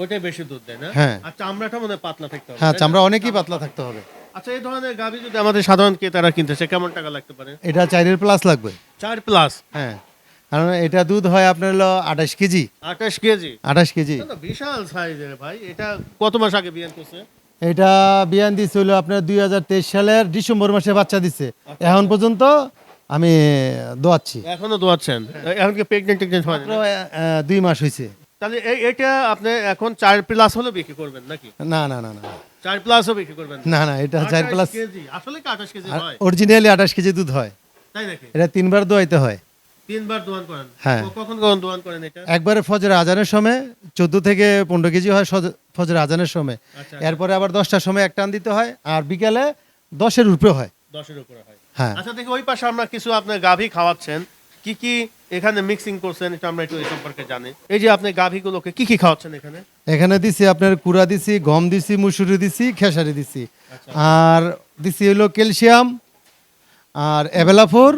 ওইটাই বেশি দুধ দেয় না? হ্যাঁ। আর চামড়াটা মনে পাতলা থাকতে হবে হ্যাঁ চামড়া অনেকই পাতলা থাকতে হবে। আচ্ছা এই ধরনের গাভী যদি আমাদের সাধারণ ক্রেতারা কিনতেছে কেমন টাকা লাগতে পারে? এটা চাইরের প্লাস লাগবে। চার প্লাস? হ্যাঁ কারণ এটা দুধ হয় আপনার হলো আঠাশ কেজি। আঠাশ কেজি? আঠাশ কেজি। বিশাল সাইজের ভাই। এটা কত মাস আগে বিয়ান করছে? এটা বিয়ান দিচ্ছে হলো আপনার দুই হাজার তেইশ সালের ডিসেম্বর মাসে বাচ্চা দিচ্ছে এখন পর্যন্ত আমি দোয়াচ্ছি। এখনও দোয়াচ্ছেন? এখন কি প্রেগনেন্ট হয় দুই মাস হয়েছে তাহলে এই- এটা আপনি এখন চার প্লাস হলে বিক্রি করবেন নাকি? না না না না। চার প্লাসও বিক্রি করবেন? না না এটা চার প্লাস কেজি। আসলে কি আঠাশ কেজি হয়? অরিজিনালি আঠাশ কেজি দুধ হয়। তাই নাকি? এটা তিনবার দোয়াইতে হয়। তিনবার দোয়ান করেন? হ্যাঁ। কখন কখন দোয়ান করেন এটা? একবারে ফজর আজানের সময় চোদ্দ থেকে পনেরো কেজি হয় ফজর আজানের সময়। আচ্ছা। এরপরে আবার দশটার সময় এক টান দিতে হয় আর বিকালে দশের উপরে হয়। দশের উপরে হয়। হ্যাঁ। আচ্ছা দেখি ওই পাশে আমরা কিছু আপনার গাভী খাওয়াচ্ছেন। কি কি এখানে মিক্সিং করছেন এটা আমরা একটু এই সম্পর্কে জানি। এই যে আপনি গাভীগুলোকে কি কি খাওয়াচ্ছেন এখানে? এখানে দিছি আপনার কুড়া দিছি গম দিছি মুসুরি দিছি খেসারি দিছি। আর দিছি হলো ক্যালসিয়াম আর অ্যাভেলাফোর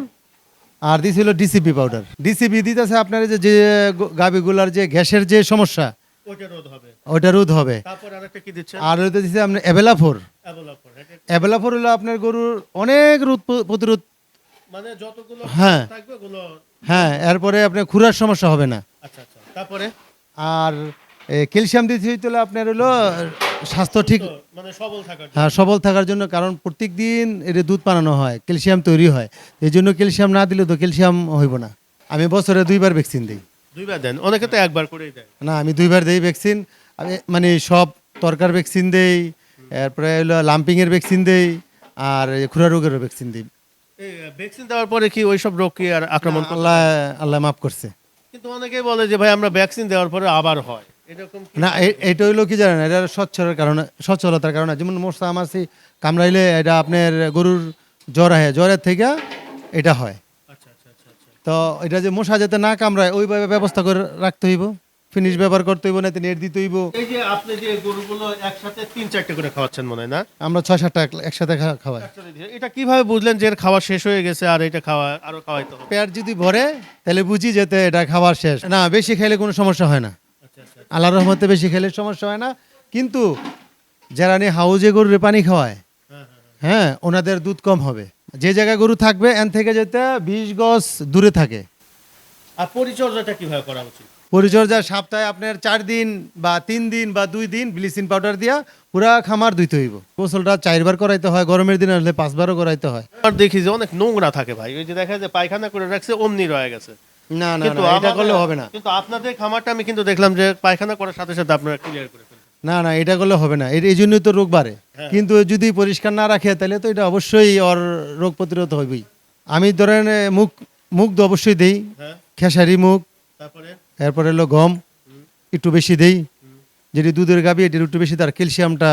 আর দিছি হলো ডিসিবি পাউডার। ডিসিবি দিতেছে আপনার যে যে গাভীগুলার যে গ্যাসের যে সমস্যা ওইটা রোধ হবে। ওটা রোধ হবে। তারপর আরেকটা কি দিচ্ছেন? আর ওইটা দিছি আপনার অ্যাভেলাফোর এটা- অ্যাভেলাফোর হলো আপনার গরুর অনেক রোধ প্রতিরোধ মানে যতগুলো হ্যাঁ। থাকবে ওগুলো হ্যাঁ এরপরে আপনার খুরার সমস্যা হবে না। আচ্ছা আচ্ছা। তারপরে? আর ক্যালসিয়াম দিতে হইতে আপনার হলো স্বাস্থ্য ঠিক মানে সবল থাকার হ্যাঁ সবল থাকার জন্য কারণ প্রত্যেক দিন এর দুধ বানানো হয় ক্যালসিয়াম তৈরি হয়। এই জন্য ক্যালসিয়াম না দিলে তো ক্যালসিয়াম হইব না। আমি বছরে দুইবার ভ্যাকসিন দিই। দুইবার দেন? অনেকে তো একবার করেই দেয়। না আমি দুইবার দিই ভ্যাকসিন। আমি মানে সব তরকার ভ্যাকসিন দেই এরপরে হলো লাম্পিংয়ের ভ্যাকসিন দেই আর এই খুরা রোগেরও ভ্যাকসিন দিই। ভ্যাকসিন দেওয়ার পরে কি ওইসব রোগ কি আর আক্রমণ আল্লাহ আল্লাহ মাফ করছে। কিন্তু অনেকেই বলে যে ভাই আমরা ভ্যাকসিন দেওয়ার পরে আবার হয়। এরকম না এটা হইল কি জানেন এটা স্বচ্ছতার কারণে সচ্ছলতার কারণে। যেমন মশা মাছি কামড়াইলে এটা আপনার গরুর জ্বর আহে জ্বরের থেকে এটা হয়। আচ্ছা আচ্ছা আচ্ছা। তো এটা যে মশা যাতে না কামড়ায় ওইভাবে ব্যবস্থা করে রাখতে হইব। ফিনিশ ব্যবহার করতে হইব না নেট দিতে হইব। এই যে আপনি যে গরুগুলো একসাথে তিন চারটে করে খাওয়াচ্ছেন মনে হয় না? আমরা ছয় সাতটা একসাথে খা- খাওয়াই। এটা কীভাবে বুঝলেন যে এর খাওয়া শেষ হয়ে গেছে আর এটা খাওয়া আরও খাওয়াইতে হবে? পেট যদি ভরে তাহলে বুঝি যেতে এটা খাবার শেষ। না বেশি খেলে কোনো সমস্যা হয় না। আচ্ছা আচ্ছা আল্লাহ রহমতে বেশি খেলে সমস্যা হয় না। কিন্তু যারা নিয়ে হাউজে গরুরে পানি খাওয়ায় হ্যাঁ হ্যাঁ হ্যাঁ। ওনাদের দুধ কম হবে। যে জায়গায় গরু থাকবে এন থেকে যেতে বিশ গজ দূরে থাকে। আর পরিচর্যাটা কীভাবে করা উচিত? পরিচর্যা সপ্তাহে আপনার চার দিন বা তিন দিন বা দুই দিন ব্লিচিং পাউডার দিয়া পুরা খামার ধুইতে হইব। গোসলটা চারবার করাইতে হয় গরমের দিনে হলে পাঁচবারও করাইতে হয়। আর দেখি যে অনেক নোংরা থাকে ভাই ওই যে দেখা যায় পায়খানা করে রাখছে অমনি রয়ে গেছে। না না কিন্তু এটা করলে হবে না। কিন্তু আপনাদের খামারটা আমি কিন্তু দেখলাম যে পায়খানা করার সাথে সাথে আপনারা ক্লিয়ার করে না না এটা করলে হবে না। এর- এই জন্যই তো রোগ বাড়ে। কিন্তু যদি পরিষ্কার না রাখে তাহলে তো এটা অবশ্যই ওর রোগ প্রতিরোধ হবেই আমি ধরেন মুখ মুখ তো অবশ্যই দেই। হ্যাঁ। খেসারি মুখ। তারপরে? এরপরে হলো গম একটু বেশি দেই। যেটি দুধের গাবি এটির একটু বেশি তার ক্যালসিয়ামটা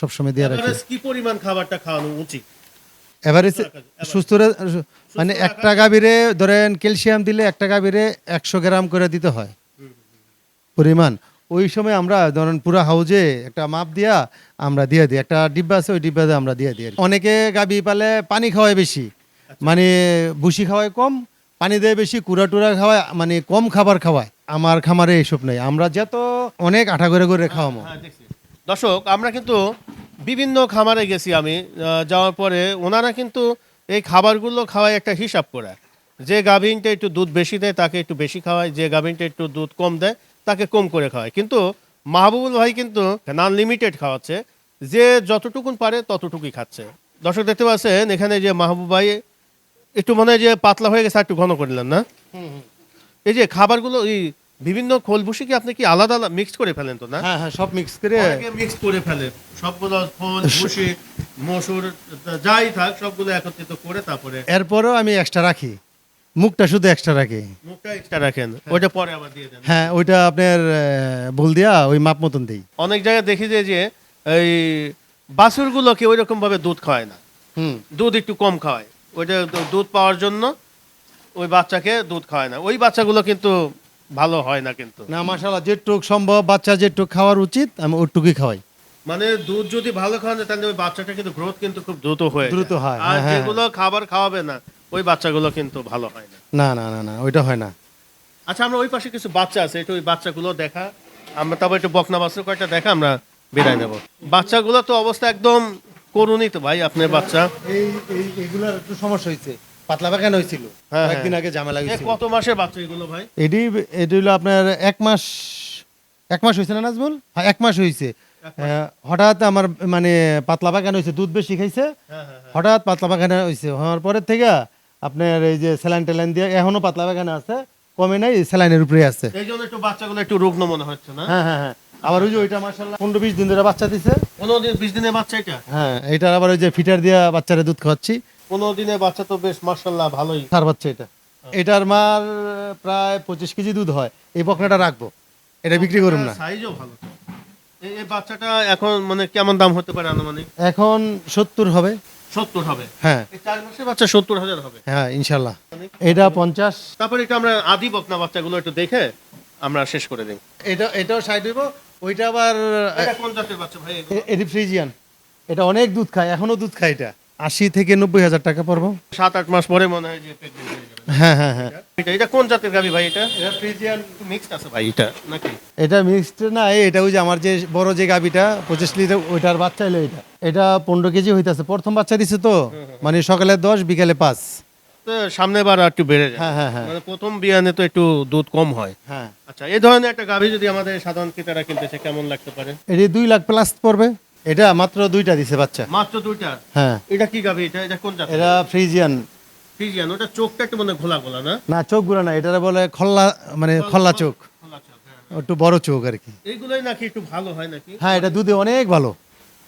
সবসময় দিয়ে রাখি। কি পরিমাণ খাবারটা খাওয়ানো উচিত? এভারেজ সুস্থ মানে একটা গাভীরে ধরেন ক্যালসিয়াম দিলে একটা গাভীরে একশো গ্রাম করে দিতে হয়। পরিমাণ। ওই সময় আমরা ধরেন পুরো হাউজে একটা মাপ দিয়া আমরা দিয়ে দিই। একটা ডিব্বা আছে ওই ডিব্বাতে আমরা দিয়ে দিই অনেকে গাভী পালে পানি খাওয়ায় বেশি। মানে ভুসি খাওয়ায় কম পানি দেয় বেশি কুড়া টুরা খাওয়ায় মানে কম খাবার খাওয়ায়। আমার খামারে এইসব নেই। আমরা যত অনেক আঠা করে করে খাওয়াবো হ্যাঁ, দেখছি। দর্শক আমরা কিন্তু বিভিন্ন খামারে গেছি আমি যাওয়ার পরে ওনারা কিন্তু এই খাবারগুলো খাওয়ায় একটা হিসাব করে। যে গাভিনটা একটু দুধ বেশি দেয় তাকে একটু বেশি খাওয়ায়। যে গাভিনটা একটু দুধ কম দেয় তাকে কম করে খাওয়ায়। কিন্তু মাহবুবুল ভাই কিন্তু নন লিমিটেড খাওয়াচ্ছে। যে যতটুকুন পারে ততটুকুই খাচ্ছে। দর্শক দেখতে পাচ্ছেন এখানে যে মাহবুব ভাই একটু মনে হয় যে পাতলা হয়ে গেছে আর একটু ঘন করলেন না? এই যে খাবারগুলো এই বিভিন্ন খোল ভুসি কি আপনি কি আলাদা আলাদা মিক্স করে ফেলেন তো না? হ্যাঁ হ্যাঁ সব মিক্স করে। মিক্স করে ফেলে। সবগুলো খোল ভুসি মসুর যাই থাক সবগুলো একত্রিত করে তারপরে এরপরেও আমি এক্সট্রা রাখি। মুখটা শুধু এক্সট্রা রাখি। মুখটা এক্সট্রা রাখেন। ওইটা পরে আবার দিয়ে দেন। হ্যাঁ ওইটা আপনার ভুল দিয়া ওই মাপ মতন দিই। অনেক জায়গায় দেখি যে যে এই বাছুরগুলোকে ওই রকম ভাবে দুধ খাওয়ায় না। হুম। দুধ একটু কম খাওয়ায় ওইটা দুধ পাওয়ার জন্য ওই বাচ্চাকে দুধ খাওয়ায় না। ওই বাচ্চাগুলো কিন্তু ভালো হয় না কিন্তু। না মাশাল্লাহ যেটুক সম্ভব বাচ্চা যেটুক খাওয়ার উচিত আমি ওটুকুই খাওয়াই। মানে দুধ যদি ভালো খাওয়ানো যায়, তাহলে ওই বাচ্চাটা কিন্তু গ্রোথ কিন্তু খুব দ্রুত হয়ে দ্রুত হয়, আর হ্যাঁ, হ্যাঁ। যেগুলো খাবার খাওয়াবে না ওই বাচ্চাগুলো কিন্তু ভালো হয় না। না না না না ওইটা হয় না। আচ্ছা আমরা ওই পাশে কিছু বাচ্চা আছে একটু ওই বাচ্চাগুলো দেখা। আমরা তারপর একটু বকনা বাছুর কয়েকটা দেখা আমরা বিদায় নেব। বাচ্চাগুলো তো অবস্থা একদম করুনই তো ভাই আপনার বাচ্চা। এই এই এগুলার একটু সমস্যা হয়েছে পাতলা পায়খানা হয়েছিল? হ্যাঁ, একদিন আগে ঝামেলা এ হয়েছিল। কত মাসের বাচ্চা এগুলো ভাই? এটি এটি হলো আপনার এক মাস এক মাস হয়েছে না নাজমুল? হ্যাঁ এক মাস হয়েছে। আহ, হঠাৎ আমার মানে পাতলা পায়খানা হয়েছে? দুধ বেশি খাইছে। হ্যাঁ হ্যাঁ হঠাৎ পাতলা পায়খানা হয়েছে? হওয়ার পরের থেকে আপনার এই যে স্যালাইন ট্যালাইন দিয়ে এখনও পাতলা পায়খানা আছে? কমে নাই স্যালাইনের উপরে আছে। এই জন্য একটু বাচ্চাগুলো একটু রুগ্ন মনে হচ্ছে না? হ্যাঁ হ্যাঁ হ্যাঁ। আবার ওই যে ওইটা মাসাল্লাহ পনেরো বিশ দিন ধরে বাচ্চা দিছে। পনেরো দিন বিশ দিনের বাচ্চা এটা? হ্যাঁ এটার আবার ওই যে ফিটার দিয়া বাচ্চারা দুধ খাওয়াচ্ছি। পনেরো দিনের বাচ্চা তো বেশ মার্শাল্লাহ ভালোই। সার বাচ্চা এটা। এটার মার প্রায় পঁচিশ কেজি দুধ হয়। এই বকনাটা রাখব। এটা বিক্রি করুন না। সাইজও ভালো। এই বাচ্চাটা এখন মানে কেমন দাম হতে পারে আনুমানিক? এখন সত্তর হবে। সত্তর হবে? হ্যাঁ। চার মাসের বাচ্চা সত্তর হাজার হবে। হ্যাঁ ইনশাল্লাহ এটা পঞ্চাশ। তারপরে একটু আমরা আদি বকনা বাচ্চাগুলো একটু দেখে আমরা শেষ করে দিই। এটা এটাও সাইড হইব। ওইটা আবার এটা কোন জাতের বাচ্চা ভাই? এটি ফ্রিজিয়ান। এটা অনেক দুধ খায় এখনও দুধ খায় এটা। আশি থেকে নব্বই হাজার টাকা পড়ব। সাত আট মাস পরে মনে হয় যে হয়ে। হ্যাঁ হ্যাঁ। এটা কোন জাতের গাবি ভাই এটা? এটা ফ্রিজিয়ান মিক্সড আছে ভাই এটা নাকি? এটা মিক্সড না এই এটা ওই যে আমার যে বড় যে গাবিটা পঁচিশ লিটার ওইটার বাচ্চা এলো এটা। এটা পনেরো কেজি হইতাছে প্রথম বাচ্চা দিছে তো। মানে সকালে দশ বিকালে পাঁচ। সামনে বার একটু বেড়ে যায়। হ্যাঁ হ্যাঁ হ্যাঁ। মানে প্রথম বিয়ানে তো একটু দুধ কম হয়। হ্যাঁ। আচ্ছা এই ধরনের একটা গাভি যদি আমাদের সাধারণ ক্রেতারা কিনতে চায় কেমন লাগতে পারে? এটি দুই লাখ প্লাস পড়বে। এটা মাত্র দুইটা দিছে বাচ্চা। মাত্র দুইটা? হ্যাঁ। এটা কি গাভি? এটা এটা কোন জাত এটা ফ্রিজিয়ান। ফ্রিজিয়ান ওটা চোখটা একটু মানে ঘোলা ঘোলা না না চোখগুলো না এটা বলে খল্লা মানে খল্লা চোখ। চোখ হ্যাঁ একটু বড় চোখ আর কি। এইগুলোই নাকি একটু ভালো হয় নাকি? হ্যাঁ এটা দুধে অনেক ভালো।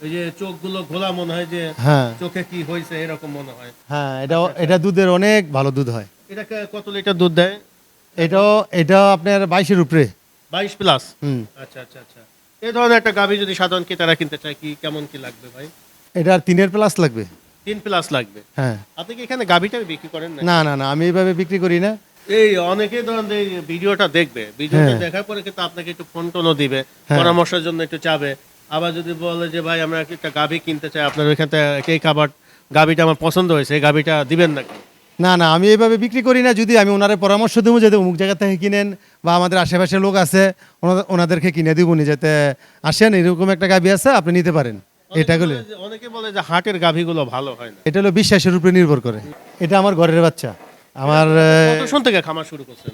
ওই যে চোখগুলো ঘোলা মনে হয় যে হ্যাঁ। চোখে কি হয়েছে এরকম মনে হয়। হ্যাঁ এটা এটা দুধের অনেক ভালো দুধ হয়। এটা কত লিটার দুধ দেয়? এটাও এটা আপনার বাইশের উপরে। বাইশ প্লাস হুম। আচ্ছা আচ্ছা আচ্ছা। এই ধরনের একটা গাভি যদি সাধারণ ক্রেতারা কিনতে চায় কি কেমন কি লাগবে ভাই? এটার তিনের প্লাস লাগবে। তিন প্লাস লাগবে? হ্যাঁ। আপনি কি এখানে গাভিটা বিক্রি করেন না না না না আমি এইভাবে বিক্রি করি না। এই অনেকে ধরেন এই ভিডিওটা দেখবে ভিডিওটা হ্যাঁ। দেখার পরে কিন্তু আপনাকে একটু ফোন টোনও দিবে পরামর্শের জন্য একটু চাবে। আবার যদি বলে যে ভাই আমরা একটা গাভি কিনতে চাই আপনার ওইখান থেকে এই খাবার গাভিটা আমার পছন্দ হয়েছে এই গাভিটা দিবেন নাকি? না না আমি এইভাবে বিক্রি করি না যদি আমি ওনারে পরামর্শ দেবো যাতে অমুক জায়গা থেকে কিনেন বা আমাদের আশেপাশে লোক আছে ওনাদেরকে কিনে দিব নি যাতে আসেন এরকম একটা গাবি আছে আপনি নিতে পারেন। এটা গুলো অনেকে বলে যে হাটের গাভিগুলো ভালো হয় না। এটা হলো বিশ্বাসের উপরে নির্ভর করে। এটা আমার ঘরের বাচ্চা। আমার কত শুন থেকে খামার শুরু করছেন?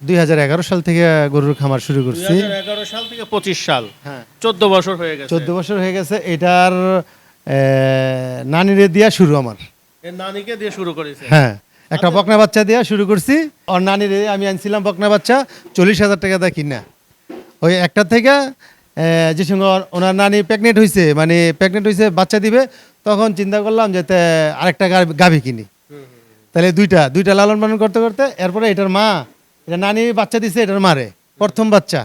দুই হাজার এগারো সাল থেকে গরুর খামার শুরু করছি। এগারো সাল থেকে পঁচিশ সাল। হ্যাঁ। চোদ্দ বছর হয়ে গেছে। চোদ্দ বছর হয়ে গেছে। এটার নানিরে দিয়া শুরু আমার। নানিকে দিয়ে শুরু করেছে। হ্যাঁ একটা বকনা বাচ্চা দিয়া শুরু করছি। আর নানিরে আমি আনছিলাম বকনা বাচ্চা চল্লিশ হাজার টাকা দা কিনা। ওই একটা থেকে যে সঙ্গে ওনার নানি প্রেগনেন্ট হয়েছে মানে প্রেগনেন্ট হয়েছে বাচ্চা দিবে তখন চিন্তা করলাম যে আরেকটা গাভী কিনি। তাহলে দুইটা দুইটা লালন পালন করতে করতে এরপরে এটার মা এটা নানি বাচ্চা দিছে এটার মারে প্রথম বাচ্চা।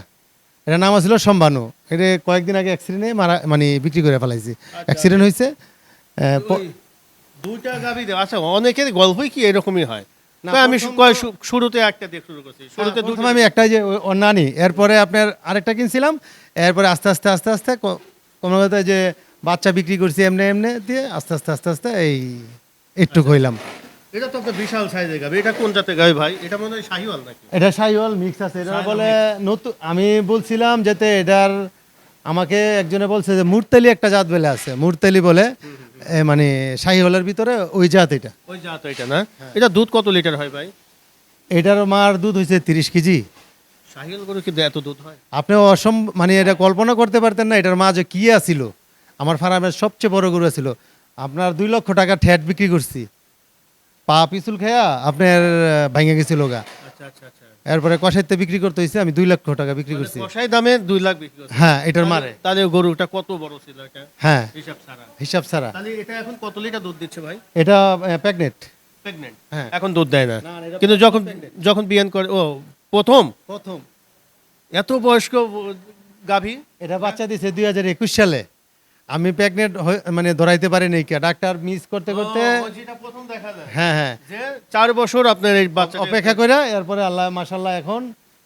এটার নাম ছিল সম্বানু এটা কয়েকদিন আগে অ্যাক্সিডেন্টে মারা মানে বিক্রি করে ফেলাইছি। অ্যাক্সিডেন্ট হয়েছে দুইটা গাভি দেওয়া আচ্ছা অনেকের গল্পই কি এরকমই হয়? আমি শুরুতে একটা দিয়ে শুরু করছি। শুরুতে প্রথমে আমি একটা যে নানি এরপরে আপনার আরেকটা কিনছিলাম এরপরে আস্তে আস্তে আস্তে আস্তে কোনো কথা যে বাচ্চা বিক্রি করছি এমনি এমনি দিয়ে আস্তে আস্তে আস্তে আস্তে এই একটু হইলাম এটা তো একটা বিশাল সাইজের এটা কোন জাতের ভাই? এটা মনে হয় শাহিওয়াল নাকি? এটা সাইওয়াল মিক্স আছে। এটা বলে নতুন আমি বলছিলাম যেতে এটার আমাকে একজনে বলছে যে মুরতালি একটা জাত বলে আছে। মুরতালি বলে মানে শাহিওয়ালের ভিতরে ওই জাত এটা। ওই জাত এটা না? এটা দুধ কত লিটার হয় ভাই? এটার মার দুধ হয়েছে তিরিশ কেজি। শাহিওয়াল গরু কিন্তু এত দুধ হয়? আপনি অসম মানে এটা কল্পনা করতে পারতেন না এটার মা যে কি আছিল। আমার ফার্মের সবচেয়ে বড় গরু ছিল আপনার দুই লক্ষ টাকা ঠ্যাট বিক্রি করছি। পা পিছুল খেয়া আপনার ভাঙে গেছিল গা। আচ্ছা আচ্ছা আচ্ছা। এরপরে কষাইতে বিক্রি করতে হয়েছে আমি দুই লক্ষ টাকা বিক্রি করছি। কষাই দামে দুই লাখ বিক্রি করছে। হ্যাঁ এটার মারে তাহলে গরুটা কত বড় ছিল এটা? হ্যাঁ। হিসাব ছাড়া। হিসাব ছাড়া। তাহলে এটা এখন কত লিটার দুধ দিচ্ছে ভাই? এটা প্রেগনেন্ট। প্রেগনেন্ট। হ্যাঁ। এখন দুধ দেয় না। না, কিন্তু যখন যখন বিয়ান করে ও প্রথম? প্রথম। এত বয়স্ক গাভী? এটা বাচ্চা দিছে দুই হাজার একুশ সালে। আমি প্রেগনেন্ট মানে ধরাইতে পারিনি কে। ডাক্তার মিস করতে করতে হ্যাঁ হ্যাঁ। চার বছর আপনার এই বাচ্চা অপেক্ষা করে এরপরে আল্লাহ মাশাল্লাহ এখন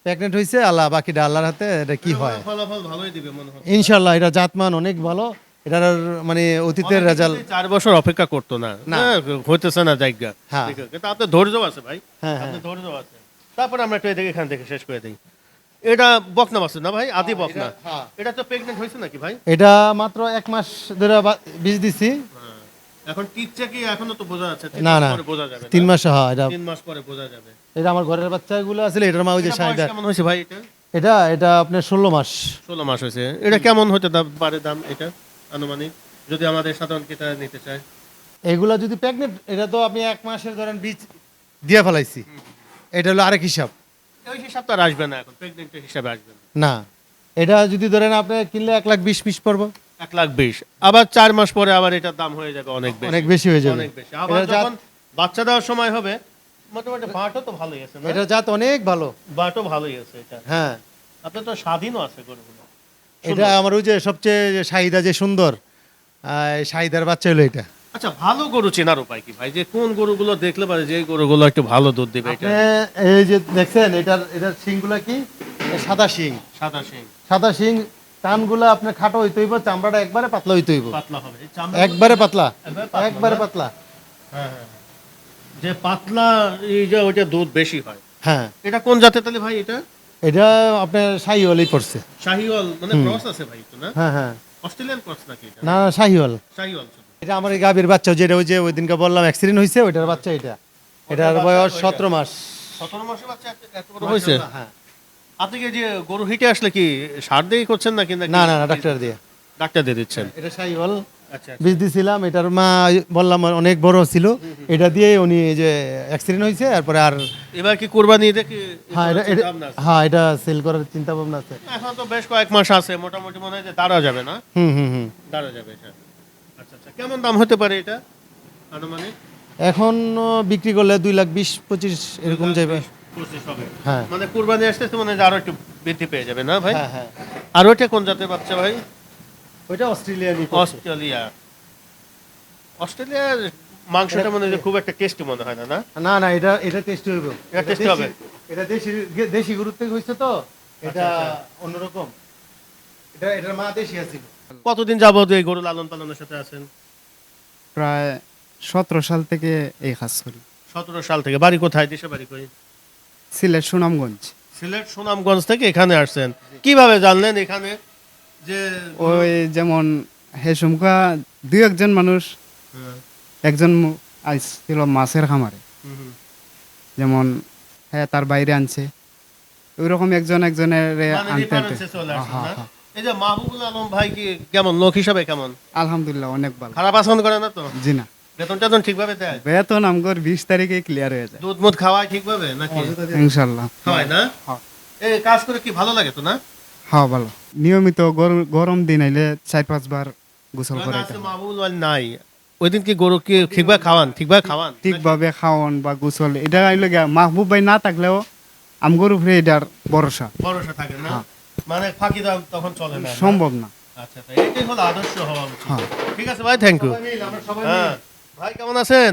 প্রেগনেন্ট হয়েছে আল্লাহ বাকিটা আল্লাহর হাতে এটা কি হয়? ফলাফল ভালোই দিবে মনে হয়। ইনশাল্লাহ এটা জাতমান অনেক ভালো। এটার মানে অতীতের রেজাল্ট চার বছর অপেক্ষা করতো না। না। হ্যাঁ, হইতেছে না জায়গা। হ্যাঁ। কিন্তু আপনার ধৈর্য আছে ভাই। হ্যাঁ, আপনার ধৈর্য আছে। তারপর আমরা একটু এদিকে এখান থেকে শেষ করে দিই। এটা বকনা বাছুর না ভাই? আদি বকনা এটা- হ্যাঁ। তো প্রেগনেন্ট হয়েছে নাকি ভাই? এটা মাত্র এক মাস ধরে বীজ দিছি। এখন টিকছে কি এখনও তো বোঝা যাচ্ছে? না না। বোঝা যাবে তিন মাস হ্যাঁ এটা তিন মাস পরে বোঝা যাবে। এটা আমার ঘরের বাচ্চাগুলো আছে এটার মা ওই যে এটা কেমন হয়েছে ভাই এটা? এটা এটা আপনার ষোলো মাস। ষোলো মাস হয়েছে। এটা কেমন হতে দাম পারে দাম এটা আনুমানিক? যদি আমাদের সাধারণ ক্রেতা নিতে চায়। এগুলা যদি প্রেগনেন্ট এটা তো আপনি এক মাসের ধরেন বীজ দিয়ে ফেলাইছি। এটা হলো আরেক হিসাব। ওই হিসাব তো আর আসবে না এখন প্রেগনেন্টের হিসাবে আসবে না। না এটা যদি ধরেন আপনি কিনলে এক লাখ বিশ পিস পড়ব। এক লাখ বিশ আবার চার মাস পরে আবার এটার দাম হয়ে যাবে অনেক বেশি। অনেক বেশি হয়ে যাবে। অনেক বেশি। আবার এটা জাত- যখন বাচ্চা দেওয়ার সময় হবে মোটামুটি বাটও তো ভালোই আছে না? এটা জাত অনেক ভালো। বাটও ভালোই আছে এটা। হ্যাঁ। আপনার তো স্বাধীনও আছে গরুগুলো। এটা আমার ওই যে সবচেয়ে যে শাহিদা যে সুন্দর আহ, এই শাহিদার বাচ্চা হলো এটা। আচ্ছা ভালো গরু চেনার উপায় কি ভাই? যে কোন গরুগুলো দেখলে পারে যে গরুগুলো একটু ভালো দুধ দিবে এটা এই যে দেখছেন এটার এটার শিংগুলা কি? সাদা শিং। সাদা সিং সাদা শিং কানগুলা আপনার খাটো হইতে হইব চামড়াটা একবারে পাতলা হইতে হইব। পাতলা হবে। চামড়া একবারে পাতলা। একবারে পাতলা, হ্যাঁ, হ্যাঁ, হ্যাঁ। যে পাতলা এই যে ওইটা দুধ বেশি হয়। হ্যাঁ। এটা কোন জাতের তাহলে ভাই এটা? এটা আপনার শাহিওয়ালই পড়ছে। শাহিওয়াল মানে ক্রস আছে ভাই তো না? হ্যাঁ হ্যাঁ। অস্ট্রেলিয়ান ক্রস নাকি এটা? না শাহিওয়াল। শাহিওয়াল। এটা আমার এই গাভীর বাচ্চা যেটা ওই যে ওই দিনকে বললাম অ্যাক্সিডেন্ট হয়েছে ওইটার বাচ্চা এটা। এটার বয়স। সতেরো মাস। সতেরো মাসের বাচ্চা এত- বড় হয়েছে? হ্যাঁ। আপনি কি যে গরু হিটে আসলে কি সার দিয়ে করছেন নাকি না না না ডাক্তার দিয়ে। ডাক্তার দিয়ে দিচ্ছেন? এটা শাহিওয়াল আচ্ছা বীজ দিছিলাম এটার মা বললাম অনেক বড় ছিল। এটা দিয়ে উনি এই যে অ্যাক্সিডেন্ট হয়েছে তারপরে আর এবার কি কোরবানি দেখি হ্যাঁ এটা এটা- হ্যাঁ এটা সেল করার চিন্তা ভাবনা আছে। এখন তো বেশ কয়েক মাস আছে মোটামুটি মনে হয় যে দাঁড়া যাবে না? হুম হুম হুম। দাঁড়া যাবে এটা আচ্ছা আচ্ছা। কেমন দাম হতে পারে এটা আনুমানিক? এখন বিক্রি করলে দুই লাখ বিশ পঁচিশ এরকম যাবে। হ্যাঁ। মানে কুরবানি আসতে তো মানে আরও একটু বৃদ্ধি পেয়ে যাবে না ভাই? হ্যাঁ হ্যাঁ। আর ওইটা কোন জাতের বাচ্চা ভাই? ওইটা অস্ট্রেলিয়ানি অস্ট্রেলিয়া। অস্ট্রেলিয়ার মাংসটা মনে হয় খুব একটা টেস্টি মনে হয় না না? না না এটা এটা টেস্টি হবে। এটা দেশি- হবে? এটা দেশি দেশি গরুর থেকে হয়েছে তো এটা অন্যরকম। এটা এটার মা দেশি আছিল। কতদিন যাবত এই গরু লালন পালনের সাথে আছেন? প্রায় সতেরো সাল থেকে এই কাজ করি। সতেরো সাল থেকে। বাড়ি কোথায়? দেশে বাড়ি কই? সিলেট সুনামগঞ্জ। সিলেট সুনামগঞ্জ থেকে এখানে আসছেন। কীভাবে জানলেন এখানে যে ওই যেমন হেসুমকা দুই একজন মানুষ হ্যাঁ, একজন আইছিল মাছের খামারে। যেমন হ্যাঁ তার বাইরে আনছে। ওই রকম একজন একজনের মানে আনতে আনতে। হ্যাঁ? হ্যাঁ। এই যে মাহবুবুল আলম ভাই কি কেমন? লোক হিসাবে কেমন? আলহামদুলিল্লাহ অনেক ভালো। খারাপ আচরণ করে না তো? জি না। বেতন টেতন ঠিকভাবে দেয়? বেতন আমগর বিশ তারিখে ক্লিয়ার হয়ে যায়। দুধ মুধ খাওয়ায় ঠিকভাবে নাকি? ইনশাল্লাহ খাওয়ায় না? হ্যাঁ। এই কাজ করে কি ভালো লাগে তো না? হ্যাঁ ভালো। নিয়মিত গরম- দিন আইলে চার পাঁচবার গোসল করে মাহবুবুল নাই। ওই দিন কি গরু কি ঠিকভাবে খাওয়ান? ঠিকভাবে খাওয়ান? ঠিকভাবে খাওয়ান বা গোসল। এটা আইলে মাহবুব ভাই না থাকলেও আমগর উপরে এটার ভরসা। ভরসা থাকে না? হ্যাঁ। মানে ফাঁকি দাও তখন চলে না? সম্ভব না। আচ্ছা আচ্ছা এটাই হলো আদর্শ হওয়া উচিত। হ্যাঁ। ঠিক আছে ভাই থ্যাংক ইউ হ্যাঁ। ভাই কেমন আছেন?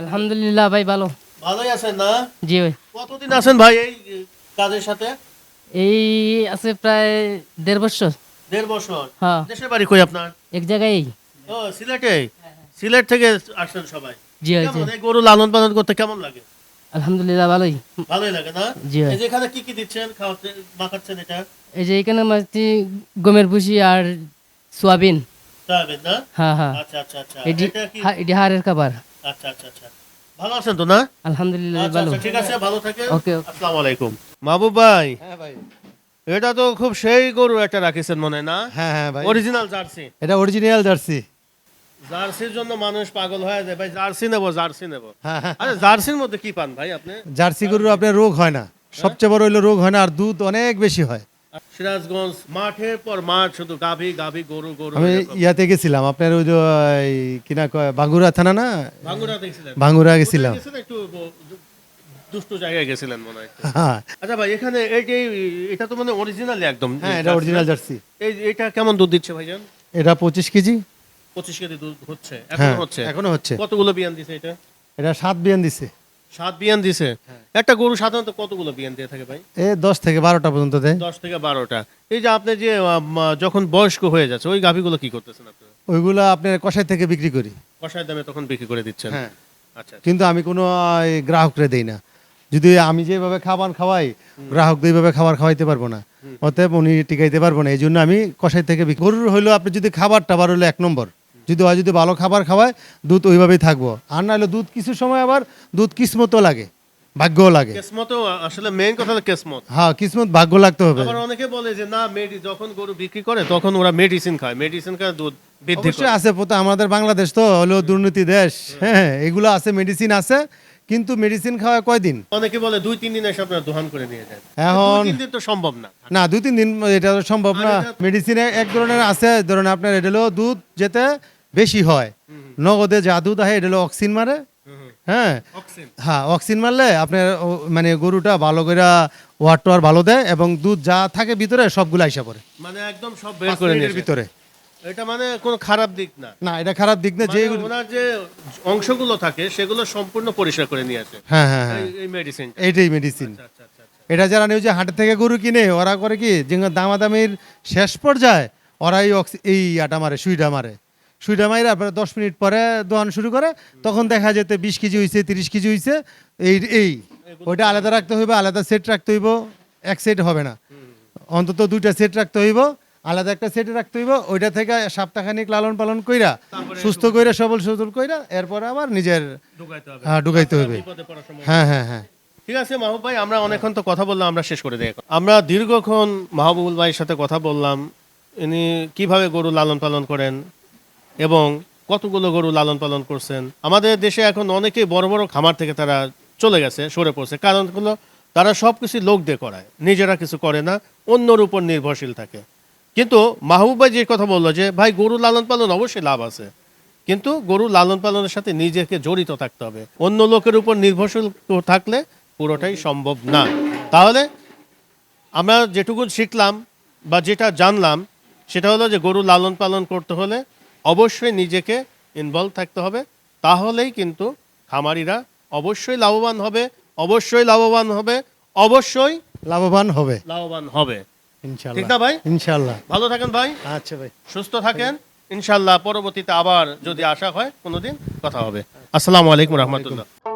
আলহামদুলিল্লাহ ভাই ভালো। ভালোই আছেন না? জি ভাই। কতদিন আছেন ভাই এই কাজের সাথে? এই আছে প্রায় দেড় বছর। দেড় বছর। হ্যাঁ। দেশের বাড়ি কই আপনার? এক জায়গায় ও সিলেটে? সিলেট থেকে আসছেন সবাই। জি জি। গরু লালন পালন করতে কেমন লাগে? আলহামদুলিল্লাহ ভালোই। ভালোই লাগে না? জি এই যে এখানে কি কি দিচ্ছেন খাওয়াতে মাখাচ্ছেন এটা? এই যে এখানে মাছি গমের ভুসি আর সোয়াবিন। খাওয়াবেন না? হ্যাঁ হ্যাঁ। আচ্ছা আচ্ছা আচ্ছা। এটি হাড়ের খাবার। আচ্ছা আচ্ছা আচ্ছা। ভালো আছেন তো না? আলহামদুলিল্লাহ আচ্ছা ভালো। আচ্ছা ঠিক আছে ভালো থাকেন। ওকে। আসসালামু আলাইকুম। মাহবুব ভাই। হ্যাঁ ভাই। এটা তো খুব সেই গরু একটা রাখিছেন মনে হয় না? হ্যাঁ হ্যাঁ ভাই। Original jersey. এটা অরিজিনাল জার্সি। জার্সির জন্য মানুষ পাগল হয়ে যায়। ভাই জার্সি নেব জার্সি নেব। হ্যাঁ হ্যাঁ। জার্সির মধ্যে কি পান ভাই আপনি? জার্সি গরুর আপনার রোগ হয় না। সবচেয়ে বড় হইল রোগ হয় না আর দুধ অনেক বেশি হয়। সিরাজগঞ্জ মাঠের পর মাঠ শুধু গাভী গাভী গরু গরু আমি ইয়াতে গেছিলাম আপনার ওই যে কিনা কয় বাঙ্গুরা থানা না? ভাঙ্গুরা দেখছিলেন। বাঙ্গুরা গেছিলাম। একটু দুষ্টু জায়গায় গেছিলেন মনে হয় হ্যাঁ আচ্ছা ভাই এখানে এই যে এটা তো মানে অরিজিনালি একদম। হ্যাঁ এটা অরিজিনাল জার্সি। এই এটা কেমন দুধ দিচ্ছে ভাইজান? এটা পঁচিশ কেজি। পঁচিশ কেজি দুধ হচ্ছে। এখন হ্যাঁ হচ্ছে। এখনও হচ্ছে। কতগুলো বিয়ান দিছে এটা? এটা সাত বিয়ান দিছে। সাত বিয়ান দিছে? হ্যাঁ। একটা গরু সাধারণত কতগুলো বিয়ান দিয়ে থাকে ভাই? এ দশ থেকে বারোটা পর্যন্ত দেয়। দশ থেকে বারোটা। এই যে আপনি যে যখন বয়স্ক হয়ে যাচ্ছে ওই গাভীগুলো কি করতেছেন আপনি ওইগুলো আপনার কষাই থেকে বিক্রি করি। কষায় দামে তখন বিক্রি করে দিচ্ছেন? হ্যাঁ। আচ্ছা কিন্তু আমি কোনো গ্রাহকরে দেই না। যদি আমি যেভাবে খাবার খাওয়াই গ্রাহক এইভাবে খাবার খাওয়াইতে পারব না। অতএব উনি টিকাইতে পারব না। এই জন্য আমি কষাই থেকে বিক্রি- গরুর হইল আপনি যদি খাবার টাবার হলো এক নম্বর। যদি হয় যদি ভালো খাবার খাওয়ায় দুধ ওইভাবেই থাকব। আর না হলে দুধ কিছু সময় আবার দুধ কিসমতও লাগে ভাগ্যও লাগে। কেসমত আসলে মেইন কথা হলো কেসমত। হ্যাঁ কিসমত ভাগ্য লাগতে হবে। আবার অনেকে বলে যে না মেডি যখন গরু বিক্রি করে তখন ওরা মেডিসিন খায়। মেডিসিন খায় দুধ বৃদ্ধি করে। আছে পোতা আমাদের বাংলাদেশ তো হলো দুর্নীতি দেশ। হ্যাঁ এগুলো আছে মেডিসিন আছে কিন্তু মেডিসিন খাওয়া কয়দিন? অনেকে বলে দুই তিন দিন এসে আপনার দোহান করে নিয়ে যায় এখন তিন দিন তো সম্ভব না। না দুই তিন দিন এটা সম্ভব না। মেডিসিনে এক ধরনের আছে ধরুন আপনার এটা হলো দুধ যেতে বেশি হয়। নগদে যা দুধ হয় এটা হলো অক্সিন মারে। হ্যাঁ। হ্যাঁ অক্সিন মারলে আপনার মানে গরুটা ভালো করে ওয়াট টোয়ার ভালো দেয় এবং দুধ যা থাকে ভিতরে সবগুলো আইসা পড়ে। মানে একদম সব বের করে নিয়ে ভিতরে। এটা মানে কোনো খারাপ দিক না। না এটা খারাপ দিক না যে মানে ওনার যে অংশগুলো থাকে সেগুলো সম্পূর্ণ পরিষ্কার করে নিয়ে আসে। হ্যাঁ হ্যাঁ হ্যাঁ। এই- মেডিসিন এইটাই মেডিসিন আচ্ছা আচ্ছা আচ্ছা এটা যারা নিউজে হাটের থেকে গরু কিনে ওরা করে কি যে দামাদামির শেষ পর্যায়ে ওরা এই অক্সি এই আটা মারে সুইটা মারে। সুইটা মাইরা আপনার দশ মিনিট পরে দোয়ান শুরু করে তখন দেখা যেতে বিশ কেজি হয়েছে তিরিশ কেজি হয়েছে এই এই। ওইটা আলাদা রাখতে হইব আলাদা সেট রাখতে হইব এক সেট হবে না। অন্তত দুইটা সেট রাখতে হইব আলাদা একটা সেট রাখতে হইব ওইটা থেকে সপ্তাহখানিক লালন পালন কইরা সুস্থ কইরা সবল সবল কইরা এরপরে আবার নিজের ঢুকাইতে হবে। হ্যাঁ, হ্যাঁ হ্যাঁ হ্যাঁ। ঠিক আছে মাহবুব ভাই আমরা অনেকক্ষণ তো কথা বললাম আমরা শেষ করে দিই এখন। আমরা দীর্ঘক্ষণ মাহবুবুল ভাইয়ের সাথে কথা বললাম ইনি কীভাবে গরু লালন পালন করেন এবং কতগুলো গরু লালন পালন করছেন। আমাদের দেশে এখন অনেকেই বড় বড় খামার থেকে তারা চলে গেছে, সরে পড়ছে। কারণ হলো, তারা সব কিছু লোক দিয়ে করায়, নিজেরা কিছু করে না, অন্যর উপর নির্ভরশীল থাকে। কিন্তু মাহবুব ভাই যে কথা বলল যে, ভাই, গরু লালন পালন অবশ্যই লাভ আছে। কিন্তু গরু লালন পালনের সাথে নিজেকে জড়িত থাকতে হবে। অন্য লোকের উপর নির্ভরশীল থাকলে পুরোটাই সম্ভব না। তাহলে আমরা যেটুকু শিখলাম বা যেটা জানলাম, সেটা হলো যে গরু লালন পালন করতে হলে অবশ্যই নিজেকে ইনভলভ থাকতে হবে। তাহলেই কিন্তু খামারিরা অবশ্যই লাভবান হবে অবশ্যই লাভবান হবে অবশ্যই লাভবান হবে। লাভবান হবে। ঠিক না ভাই? ইনশাল্লাহ। ভালো থাকেন ভাই। আচ্ছা ভাই। সুস্থ থাকেন। ইনশাল্লাহ পরবর্তীতে আবার যদি আসা হয় কোনোদিন কথা হবে। আসসালামু আলাইকুম রহমতুল্লাহ।